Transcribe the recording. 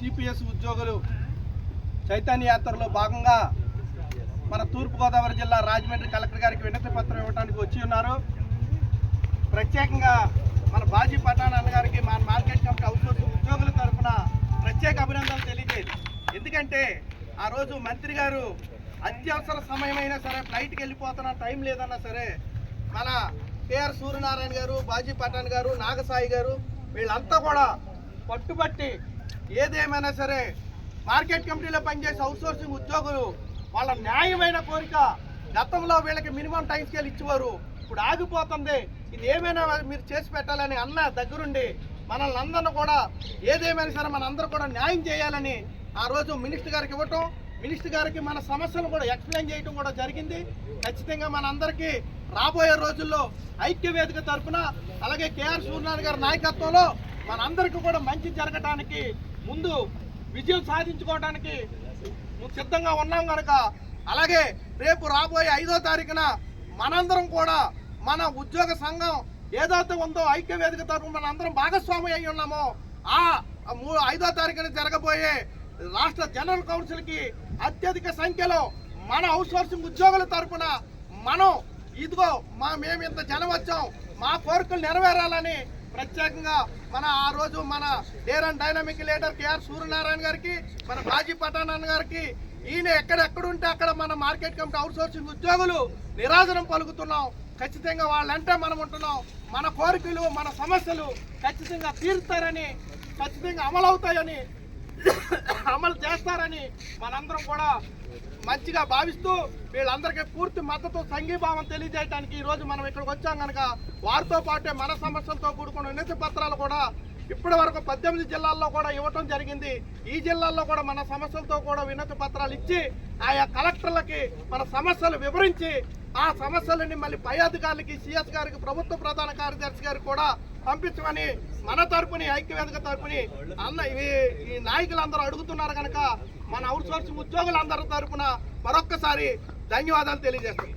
CPS ఉద్యోగులు చైతన్య యాత్రలో భాగంగా మన తూర్పుగోదావరి జిల్లా రాజమండ్రి కలెక్టర్ గారికి వినతి పత్రం ఇవ్వడానికి వచ్చి ఉన్నారు. ప్రత్యేకంగా మన బాజీ పట్టాణ అన్న గారికి మన మార్కెట్ కమిటీ అవుట్సోర్స్ ఉద్యోగుల తరఫున ప్రత్యేక అభినందనలు తెలియజేది ఎందుకంటే ఆ రోజు మంత్రి గారు అత్యవసర సమయమైనా సరే ఫ్లైట్కి వెళ్ళిపోతున్న టైం లేదన్నా సరే మన కేఆర్ సూర్యనారాయణ గారు బాజీ పఠాన్ గారు నాగసాయి గారు వీళ్ళంతా కూడా పట్టుబట్టి ఏదేమైనా సరే మార్కెట్ కమిటీలో పనిచేసే అవుట్సోర్సింగ్ ఉద్యోగులు వాళ్ళ న్యాయమైన కోరిక గతంలో వీళ్ళకి మినిమం టైం స్కేల్ ఇచ్చేవారు. ఇప్పుడు ఆగిపోతుంది. ఇది ఏమైనా మీరు చేసి పెట్టాలని అన్న దగ్గరుండి మనల్ని అందరిని కూడా ఏదేమైనా సరే మన అందరూ కూడా న్యాయం చేయాలని ఆ రోజు మినిస్టర్ గారికి ఇవ్వటం మినిస్టర్ గారికి మన సమస్యలు కూడా ఎక్స్ప్లెయిన్ చేయడం కూడా జరిగింది. ఖచ్చితంగా మన అందరికీ రాబోయే రోజుల్లో ఐక్య వేదిక తరఫున అలాగే కేఆర్ సూర్యనారాయణ గారి నాయకత్వంలో మనందరికీ కూడా మంచి జరగటానికి ముందు విజయం సాధించుకోవడానికి సిద్ధంగా ఉన్నాం కనుక అలాగే రేపు రాబోయే ఐదో తారీఖున మనందరం కూడా మన ఉద్యోగ సంఘం ఏదైతే ఉందో ఐక్య వేదిక తరఫున మనందరం భాగస్వామి అయి ఉన్నామో ఆ మూ ఐదో తారీఖున జరగబోయే రాష్ట్ర జనరల్ కౌన్సిల్కి అత్యధిక సంఖ్యలో మన అవుట్సోర్సింగ్ ఉద్యోగుల తరఫున మనం ఇదిగో మా మేము ఇంత జనం వచ్చాం మా కోరికలు నెరవేరాలని ప్రత్యేకంగా మన ఆ రోజు మన dare and dynamic leader K R Suryanarayana గారికి మన బాజీ పటానాన్న గారికి ఈయన ఎక్కడెక్కడుంటే అక్కడ మన మార్కెట్ కమిటీ అవుట్ సోర్సింగ్ ఉద్యోగులు నిరాజనం పలుకుతున్నాం. ఖచ్చితంగా వాళ్ళంటే మనం ఉంటున్నాం. మన కోరికలు మన సమస్యలు ఖచ్చితంగా తీరుతారని ఖచ్చితంగా అమలవుతాయని అమలు చేస్తారని మనందరం కూడా మంచిగా భావిస్తూ వీళ్ళందరికీ పూర్తి మద్దతు సంఘీభావం తెలియజేయడానికి ఈరోజు మనం ఇక్కడికి వచ్చాం కనుక వారితో పాటే మన సమస్యలతో కూడుకున్న వినతి పత్రాలు కూడా ఇప్పటి వరకు పద్దెనిమిది జిల్లాల్లో కూడా ఇవ్వటం జరిగింది. ఈ జిల్లాల్లో కూడా మన సమస్యలతో కూడా వినతి పత్రాలు ఇచ్చి ఆయా కలెక్టర్లకి మన సమస్యలు వివరించి ఆ సమస్యలని మళ్ళీ పై అధికారులకి సిఎస్ గారికి ప్రభుత్వ ప్రధాన కార్యదర్శి గారికి కూడా పంపించమని మన తరపుని ఐక్యవేదిక తరపుని అన్న ఇవి ఈ నాయకులందరూ అడుగుతున్నారు కనుక మన అవుట్ సోర్సింగ్ ఉద్యోగులందరి తరపున మరొక్కసారి ధన్యవాదాలు తెలియజేస్తాం